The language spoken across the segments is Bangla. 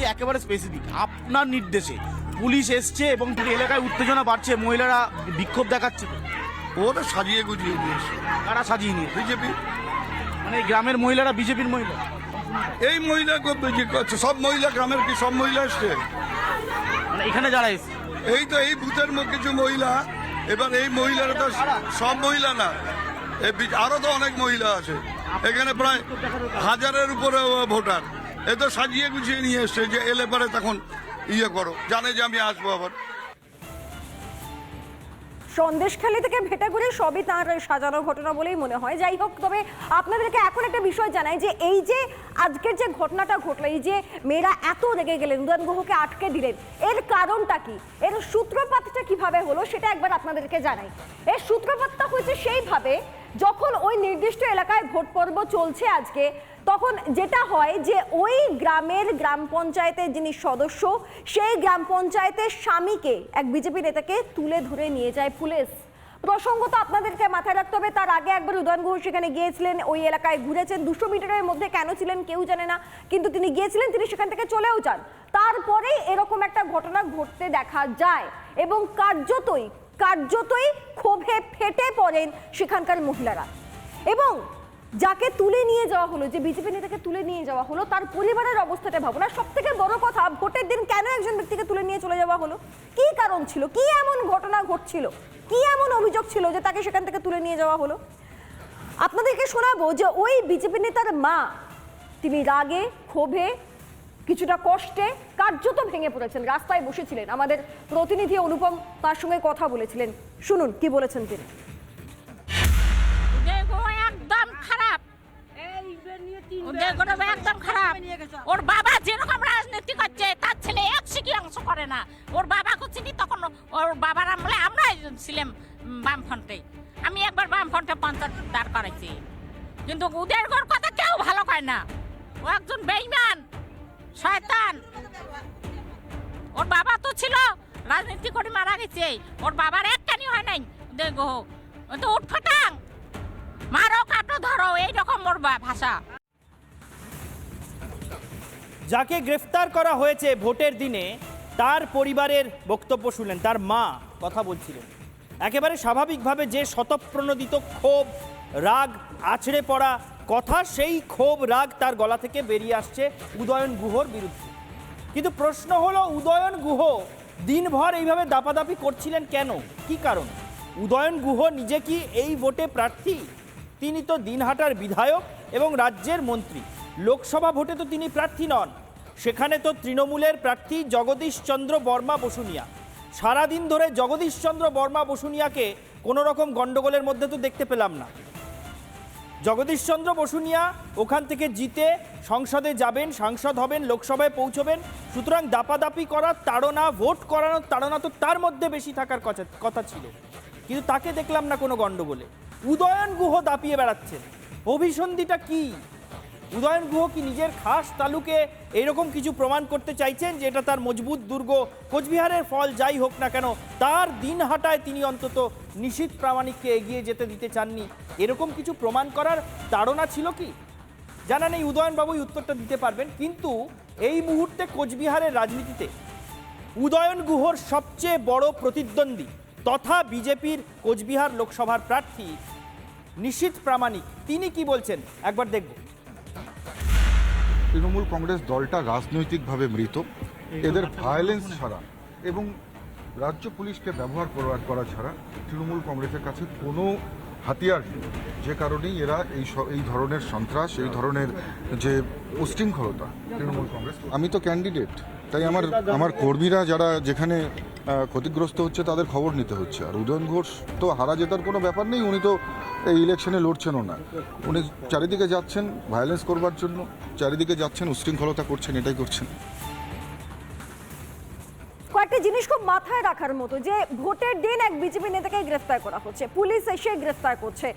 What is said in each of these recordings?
বলছি একেবারে স্পেসিফিক আপনার নির্দেশে। পুলিশ এসছে এবং এলাকায় উত্তেজনা বাড়ছে মহিলারা বিক্ষোভ দেখাচ্ছে। ওরা সাজিয়ে গুজিয়ে দিয়েছে তারা সাজিয়ে নিয়ে? বিজেপি। মানে এই গ্রামের মহিলারা বিজেপির মহিলা? এই মহিলা করছে সব মহিলা গ্রামের কি সব মহিলা এসছে? মানে এখানে যারা এসছে? এই তো এই বুথের মধ্যে কিছু মহিলা এবার এই মহিলারা তো সব মহিলা না। আরও তো অনেক মহিলা আছে। এখানে প্রায় হাজারের উপরে ভোটার। এ তো সাজিয়ে গুছিয়ে নিয়ে এসছে যে এলে পরে তখন ইয়ে করো। জানে যে আমি আসব আবার। সন্দেশখালী থেকে ভেটাগুড়ি, সবই তার সাজানো ঘটনা বলেই মনে হয়। যাই হোক, তবে আপনাদেরকে এখন একটা বিষয় জানাই যে এই যে আজকের যে ঘটনাটা ঘটলো, এই যে মেয়েরা এত রেগে গেলেন, উদয়ন গুহকে আটকে দিলেন, এর কারণটা কি? এর সূত্রপাতটা কীভাবে হলো, সেটা একবার আপনাদেরকে জানাই। এর সূত্রপাতটা হয়েছে সেইভাবে, যখন ওই নির্দিষ্ট এলাকায় ভোট পর্ব চলছে আজকে তখন যেটা হয় যে ওই গ্রামের গ্রাম পঞ্চায়েতের যিনি সদস্য, সেই গ্রাম পঞ্চায়েতের স্বামীকে, এক বিজেপি নেতাকে তুলে ধরে নিয়ে যায় পুলিশ। প্রসঙ্গত আপনাদেরকে মাথায় রাখতে হবে, তার আগে একবার উদয়ন ঘোষ সেখানে গিয়েছিলেন, ওই এলাকায় ঘুরেছেন, দুশো মিটারের মধ্যে কেন ছিলেন কেউ জানে না, কিন্তু তিনি গিয়েছিলেন, তিনি সেখান থেকে চলেও যান। তারপরেই এরকম একটা ঘটনা ঘটতে দেখা যায় এবং কার্যতই কার্যতই ক্ষোভে ফেটে পড়েন সেখানকার মহিলারা। এবং যাকে তুলে নিয়ে যাওয়া হলো, যে বিজেপি নেতাকে তুলে নিয়ে যাওয়া হলো, তার পরিবারের অবস্থাটা ভাবো। না সব থেকে বড় কথা, ভোটের দিন কেন একজন ব্যক্তিকে তুলে নিয়ে চলে যাওয়া হলো? কি কারণ ছিল? কি এমন ঘটনা ঘটছিল? কি এমন অভিযোগ ছিল যে তাকে সেখান থেকে তুলে নিয়ে যাওয়া হলো? আপনাদেরকে শোনাবো যে ওই বিজেপি নেতার মা, তিনি রাগে, ক্ষোভে, কিছুটা কষ্টে কার্যত ভেঙে পড়েছেন, রাস্তায় বসেছিলেন। আমাদের প্রতিনিধি অনুপম তার সঙ্গে কথা বলেছিলেন। শুনুন, কি বলেছেন তিনি? উদয়গো একদম খারাপ। ওর বাবা যেরকম রাজনীতি করছে, তার ছেলে এক সিকি অংশ করে না। ওর বাবা চিনি, তখন ওর বাবার আমলে আমরা ছিলাম বামফ্রন্টে। আমি একবার বামফ্রন্টে পঞ্চায়েত দাঁড় করাইছি। কিন্তু উদয়গোর কথা কেউ ভালো কয় না। ও একজন বেইমান, শয়তান। ওর বাবা তো ছিল, রাজনীতি করে মারা গেছে। ওর বাবার এক কানি হয় নাই দেখো তো উঠফাটাং মারো, কাটো, ধরো, এইরকম ওর ভাষা। যাকে গ্রেফতার করা হয়েছে ভোটের দিনে, তার পরিবারের বক্তব্য শুনলেন, তার মা কথা বলছিলেন। একেবারে স্বাভাবিকভাবে যে শতপ্রণোদিত ক্ষোভ, রাগ, আছড়ে পড়া কথা, সেই ক্ষোভ, রাগ তার গলা থেকে বেরিয়ে আসছে উদয়ন গুহর বিরুদ্ধে। কিন্তু প্রশ্ন হলো, উদয়ন গুহ দিনভর এইভাবে দাপাদাপি করছিলেন কেন? কি কারণ? উদয়ন গুহ নিজে কি এই ভোটে প্রার্থী? তিনি তো দিনহাটার বিধায়ক এবং রাজ্যের মন্ত্রী। লোকসভা ভোটে তো তিনি প্রার্থী নন। সেখানে তো তৃণমূলের প্রার্থী জগদীশচন্দ্র বর্মা বসুনিয়া। সারাদিন ধরে জগদীশচন্দ্র বর্মা বসুনিয়াকে কোনো রকম গণ্ডগোলের মধ্যে তো দেখতে পেলাম না। জগদীশচন্দ্র বসুনিয়া ওখান থেকে জিতে সংসদে যাবেন, সাংসদ হবেন, লোকসভায় পৌঁছবেন। সুতরাং দাপাদাপি করার তাড়না, ভোট করানোর তাড়না তো তার মধ্যে বেশি থাকার কথা- কথা ছিল। কিন্তু তাকে দেখলাম না কোনো গণ্ডগোলে। উদয়ন গুহ দাপিয়ে বেড়াচ্ছেন। অভিসন্ধিটা কি? উদয়ন গুহ কি নিজের খাস তালুকে এরকম কিছু প্রমাণ করতে চাইছেন যে এটা তার মজবুত দুর্গ? কোচবিহারের ফল যাই হোক না কেন, তার দিন হাটায় তিনি অন্তত নিশীত প্রামাণিককে এগিয়ে যেতে দিতে চাননি। এরকম কিছু প্রমাণ করার তাড়না ছিল কি? জানা নেই উদয়নবাবুই উত্তরটা দিতে পারবেন, কিন্তু এই মুহূর্তে কোচবিহারের রাজনীতিতে উদয়ন গুহর সবচেয়ে বড় প্রতিদ্বন্দ্বী তথা বিজেপির কোচবিহার লোকসভার প্রার্থী নিশীত প্রামাণিক। তিনি কি বলছেন? একবার দেখব। তৃণমূল কংগ্রেস দলটা রাজনৈতিকভাবে মৃত। এদের ভায়োলেন্স ছাড়া এবং রাজ্য পুলিশকে ব্যবহার করা করা ছাড়া তৃণমূল কংগ্রেসের কাছে কোনো হাতিয়ার নেই। যে কারণেই এরা এই স- এই ধরনের সন্ত্রাস এই ধরনের যে উশৃঙ্খলতা তৃণমূল কংগ্রেস আমি তো ক্যান্ডিডেট তাই আমার আমার কর্মীরা যারা যেখানে ক্ষতিগ্রস্ত হচ্ছে তাদের খবর নিতে হচ্ছে। আর উদয়ন ঘোষ তো হারা জেতার কোনো ব্যাপার নেই, উনি তো এই ইলেকশনে লড়ছেনও না। উনি চারিদিকে যাচ্ছেন ভায়োলেন্স করবার জন্য, চারিদিকে যাচ্ছেন, উশৃঙ্খলতা করছেন, এটাই করছেন। কয়েকটা জিনিস খুব মাথায় রাখার মতো যে ভোটের দিন এক বিজেপি নেতাকে গ্রেফতার করা হচ্ছে, পুলিশ এসে গ্রেফতার করছে।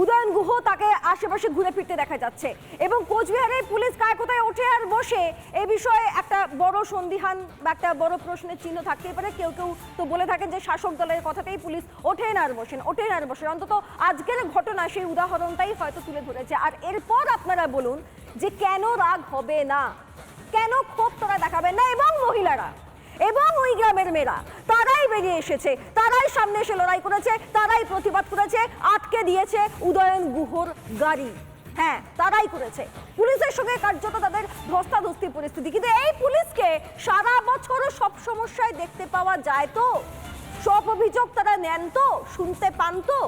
উদয়ন গুহ তাকে আশেপাশে ঘুরে ফিরতে দেখা যাচ্ছে। এবং কোচবিহারের পুলিশ কায় কোথায় ওঠে আর বসে, এ বিষয়ে একটা বড় সন্দিহান বা একটা বড় প্রশ্নের চিহ্ন থাকতেই পারে। কেউ কেউ তো বলে থাকেন যে শাসক দলের কথাতেই পুলিশ ওঠেন আর বসেন, ওঠেন আর বসেন। অন্তত আজকের ঘটনা সেই উদাহরণটাই হয়তো তুলে ধরেছে। আর এরপর আপনারা বলুন যে কেন রাগ হবে না? কেন ক্ষোভ তোরা দেখা যাবেন না? এবং মহিলারা? এবং ওই গ্রামের মেয়েরা, তারাই বেরিয়ে এসেছে, তারাই সামনে এসে লড়াই করেছে, তারাই প্রতিবাদ করেছে, আটকে দিয়েছে উদয়ন গুহর গাড়ি। হ্যাঁ তারাই করেছে। পুলিশের সঙ্গে কার্যত তাদের ধস্তাধস্তি পরিস্থিতি। কিন্তু এই পুলিশকে সারা বছরও সব সমস্যায় দেখতে পাওয়া যায় তো? সব অভিযোগ তারা নেন তো? শুনতে পান তো?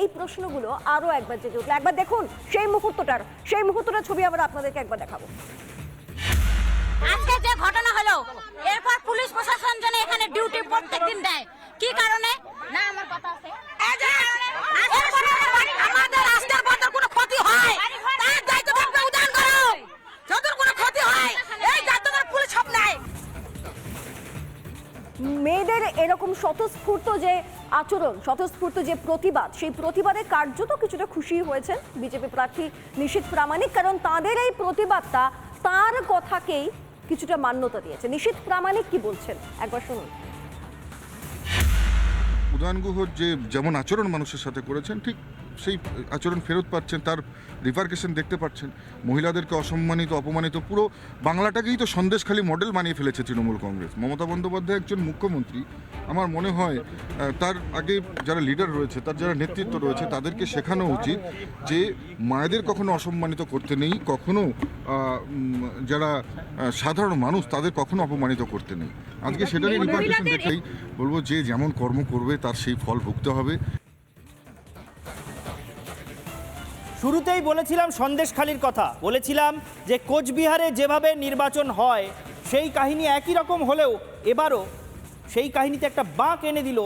এই প্রশ্নগুলো আরও একবার জেগে উঠল। একবার দেখুন সেই মুহূর্তটার সেই মুহূর্তটার ছবি আমরা আপনাদেরকে একবার দেখাবো। আজকে যে ঘটনা হলো এরপর পুলিশ প্রশাসন যেন এখানে ডিউটি প্রত্যেকদিন দেয়। কি কারণে? না আমার কথা আছে। আমাদের রাস্তার পথের কোনো ক্ষতি হয়। তার দায়িত্ব থাকবে উদান করো। যতর কোনো ক্ষতি হয় এই দায়িত্ব পুলিশ সব নেয়। মেয়েদের এরকম স্বতঃস্ফূর্ত যে আচরণ স্বতঃস্ফূর্ত যে প্রতিবাদ সেই প্রতিবাদে কার্যত কিছুটা খুশি হয়েছেন বিজেপি প্রার্থী নিশীথ প্রামাণিক কারণ তাদের এই প্রতিবাদটা তার কথাকেই কিছুটা মান্যতা দিয়েছে। নিশীত প্রামাণিক কি বলছেন? একবার শুনুন। উদয়ন গুহ যে যেমন আচরণ মানুষের সাথে করেছেন, ঠিক সেই আচরণ ফেরত পাচ্ছেন, তার রিপার্কেশন দেখতে পাচ্ছেন। মহিলাদেরকে অসম্মানিত, অপমানিত, পুরো বাংলাটাকেই তো সন্দেশখালী মডেল বানিয়ে ফেলেছে তৃণমূল কংগ্রেস। মমতা বন্দ্যোপাধ্যায় একজন মুখ্যমন্ত্রী আমার মনে হয় তার আগে যারা লিডার রয়েছে তার যারা নেতৃত্ব রয়েছে তাদেরকে শেখানো উচিত যে মায়েদের কখনো অসম্মানিত করতে নেই কখনো যারা সাধারণ মানুষ তাদের কখনো অপমানিত করতে নেই। আজকে সেটারই রিপার্কেশন দেখেই বলব যে যেমন কর্ম করবে তার সেই ফল ভুগতে হবে। শুরুতেই বলেছিলাম সন্দেশখালির কথা। বলেছিলাম যে কোচবিহারে যেভাবে নির্বাচন হয় সেই কাহিনী একই রকম হলেও এবারও সেই কাহিনীতে একটা বাঁক এনে দিল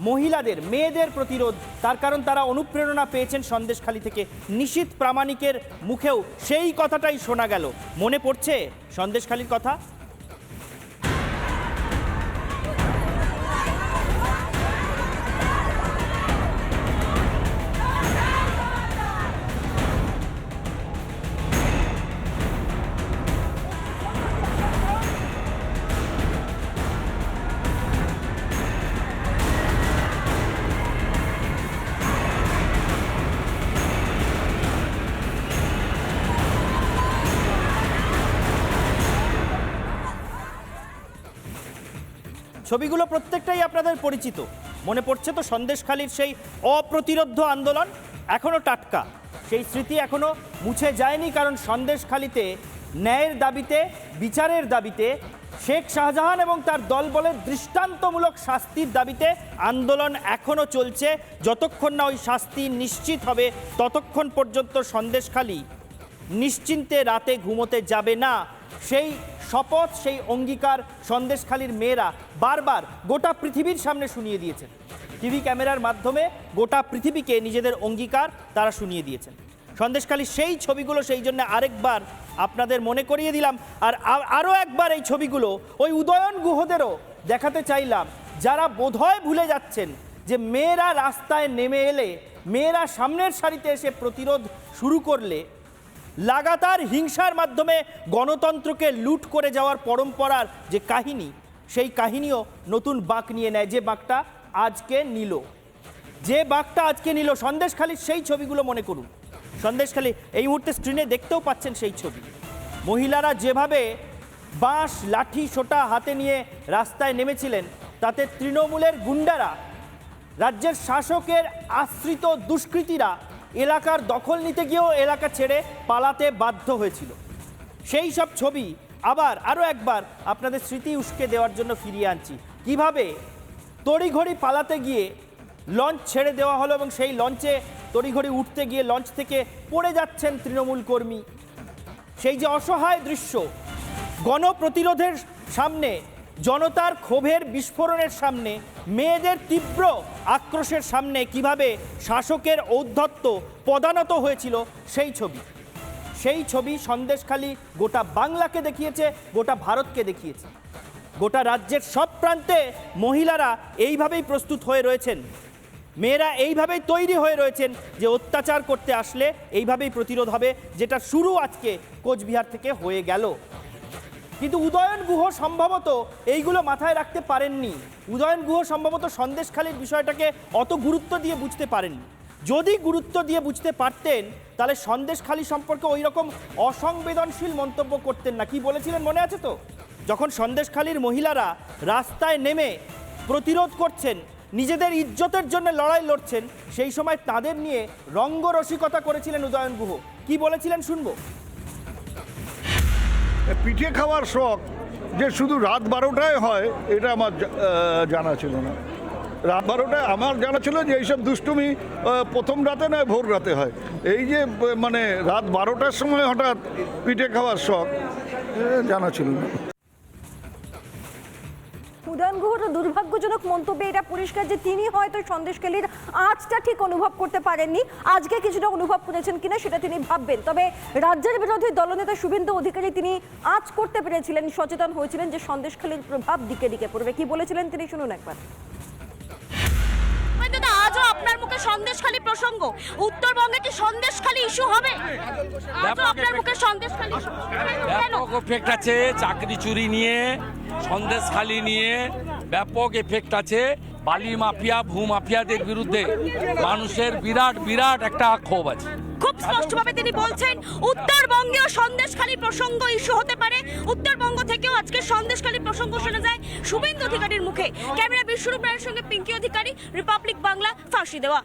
মহিলাদের, মেয়েদের প্রতিরোধ। তার কারণ তারা অনুপ্রেরণা পেয়েছেন সন্দেশখালী থেকে। নিশীত প্রামাণিকের মুখেও সেই কথাটাই শোনা গেল। মনে পড়ছে সন্দেশখালীর কথা? ছবিগুলো প্রত্যেকটাই আপনাদের পরিচিত। মনে পড়ছে তো সন্দেশখালির সেই অপ্রতিরোধ্য আন্দোলন? এখনও টাটকা। সেই স্মৃতি এখনও মুছে যায়নি কারণ সন্দেশখালিতে ন্যায়ের দাবিতে, বিচারের দাবিতে শেখ শাহজাহান এবং তার দলবলের দৃষ্টান্তমূলক শাস্তির দাবিতে আন্দোলন এখনও চলছে। যতক্ষণ না ওই শাস্তি নিশ্চিত হবে, ততক্ষণ পর্যন্ত সন্দেশখালি নিশ্চিন্তে রাতে ঘুমোতে যাবে না। সেই শপথ, সেই অঙ্গীকার সন্দেশখালীর মেয়েরা বারবার গোটা পৃথিবীর সামনে শুনিয়ে দিয়েছেন। টিভি ক্যামেরার মাধ্যমে গোটা পৃথিবীকে নিজেদের অঙ্গীকার তারা শুনিয়ে দিয়েছেন। সন্দেশখালী সেই ছবিগুলো সেই জন্য আরেকবার আপনাদের মনে করিয়ে দিলাম। আর আরও একবার এই ছবিগুলো ওই উদয়ন গুহদেরও দেখাতে চাইলাম। যারা বোধহয় ভুলে যাচ্ছেন যে মেয়েরা রাস্তায় নেমে এলে, মেয়েরা সামনের সারিতে এসে প্রতিরোধ শুরু করলে লাগাতার হিংসার মাধ্যমে গণতন্ত্রকে লুট করে যাওয়ার পরম্পরার যে কাহিনী, সেই কাহিনীও নতুন বাঁক নিয়ে নেয়। যে বাঁকটা আজকে নিল। যে বাঁকটা আজকে নিল সন্দেশখালির সেই ছবিগুলো মনে করুন। সন্দেশখালি এই মুহূর্তে স্ক্রিনে দেখতেও পাচ্ছেন সেই ছবি। মহিলারা যেভাবে বাঁশ, লাঠি, সোটা হাতে নিয়ে রাস্তায় নেমেছিলেন, তাতে তৃণমূলের গুন্ডারা, রাজ্যের শাসকের আশ্রিত দুষ্কৃতীরা এলাকার দখল নিতে গিয়েও এলাকা ছেড়ে পালাতে বাধ্য হয়েছিল। সেই সব ছবি আবার আরও একবার আপনাদের স্মৃতি উস্কে দেওয়ার জন্য ফিরিয়ে আনছি। কীভাবে তড়িঘড়ি পালাতে গিয়ে লঞ্চ ছেড়ে দেওয়া হলো এবং সেই লঞ্চে তড়িঘড়ি উঠতে গিয়ে লঞ্চ থেকে পড়ে যাচ্ছেন তৃণমূল কর্মী। সেই যে অসহায় দৃশ্য, গণপ্রতিরোধের সামনে, জনতার ক্ষোভের বিস্ফোরণের সামনে মেয়েদের তীব্র আক্রোশের সামনে কীভাবে শাসকের ঔদ্ধত্য পদানত হয়েছিল সেই ছবি। সেই ছবি সন্দেশখালী গোটা বাংলাকে দেখিয়েছে, গোটা ভারতকে দেখিয়েছে। গোটা রাজ্যের সব প্রান্তে মহিলারা এইভাবেই প্রস্তুত হয়ে রয়েছেন। মেয়েরা এইভাবেই তৈরি হয়ে রয়েছেন যে অত্যাচার করতে আসলে এইভাবেই প্রতিরোধ হবে, যেটা শুরু আজকে কোচবিহার থেকে হয়ে গেল। কিন্তু উদয়ন গুহ সম্ভবত এইগুলো মাথায় রাখতে পারেননি। উদয়ন গুহ সম্ভবত সন্দেশখালীর বিষয়টাকে অত গুরুত্ব দিয়ে বুঝতে পারেননি। যদি গুরুত্ব দিয়ে বুঝতে পারতেন, তাহলে সন্দেশখালী সম্পর্কে ওই রকম অসংবেদনশীল মন্তব্য করতেন না। কি বলেছিলেন মনে আছে তো? যখন সন্দেশখালীর মহিলারা রাস্তায় নেমে প্রতিরোধ করছেন, নিজেদের ইজ্জতের জন্য লড়াই লড়ছেন, সেই সময় তাদের নিয়ে রঙ্গরসিকতা করেছিলেন উদয়ন গুহ। কি বলেছিলেন শুনব? পিঠে খাওয়ার শখ যে শুধু রাত বারোটায় হয়, এটা আমার জানা ছিল না। রাত বারোটায় আমার জানা ছিল যে এইসব দুষ্টুমি প্রথম রাতে নয়, ভোর রাতে হয়। এই যে মানে রাত বারোটার সময় হঠাৎ পিঠে খাওয়ার শখ জানা ছিল না। উদয়ন গুহর দুর্ভাগ্যজনক মন্তব্যে এটা পরিষ্কার যে তিনি হয়তো সন্দেশখালীর আঁচটা ঠিক অনুভব করতে পারেননি আজকে কিছুটা অনুভব করেছেন কিনা সেটা তিনি ভাববেন। তবে রাজ্যের বিরোধী দলনেতা শুভেন্দু অধিকারী তিনি আঁচ করতে পেরেছিলেন সচেতন হয়েছিলেন যে সন্দেশখালীর প্রভাব দিকে দিকে পড়বে। কি বলেছিলেন তিনি শুনুন একবার। দাদা আজও আপনার মুখে সন্দেশখালী প্রসঙ্গ? উত্তরবঙ্গে কি সন্দেশখালী ইস্যু হবে? আজও আপনার মুখে সন্দেশখালী ব্যাপক আছে চাকরি চুরি নিয়ে সন্দেশখালি নিয়ে ব্যাপক এফেক্ট আছে। বালি মাফিয়া, ভূ মাফিয়াদের বিরুদ্ধে মানুষের বিরাট বিরাট একটা ক্ষোভ আছে। খুব স্পষ্টভাবে তিনি বলছেন উত্তরবঙ্গেও সন্দেশখালী প্রসঙ্গ ইস্যু হতে পারে। উত্তরবঙ্গ থেকেও আজকে সন্দেশখালী প্রসঙ্গ শোনা যায় শুভেন্দু অধিকারীর মুখে। ক্যামেরা বিশ্বরূপ রায়ের সঙ্গে পিঙ্কি অধিকারী, রিপাবলিক বাংলা, ফাঁসি দেওয়া।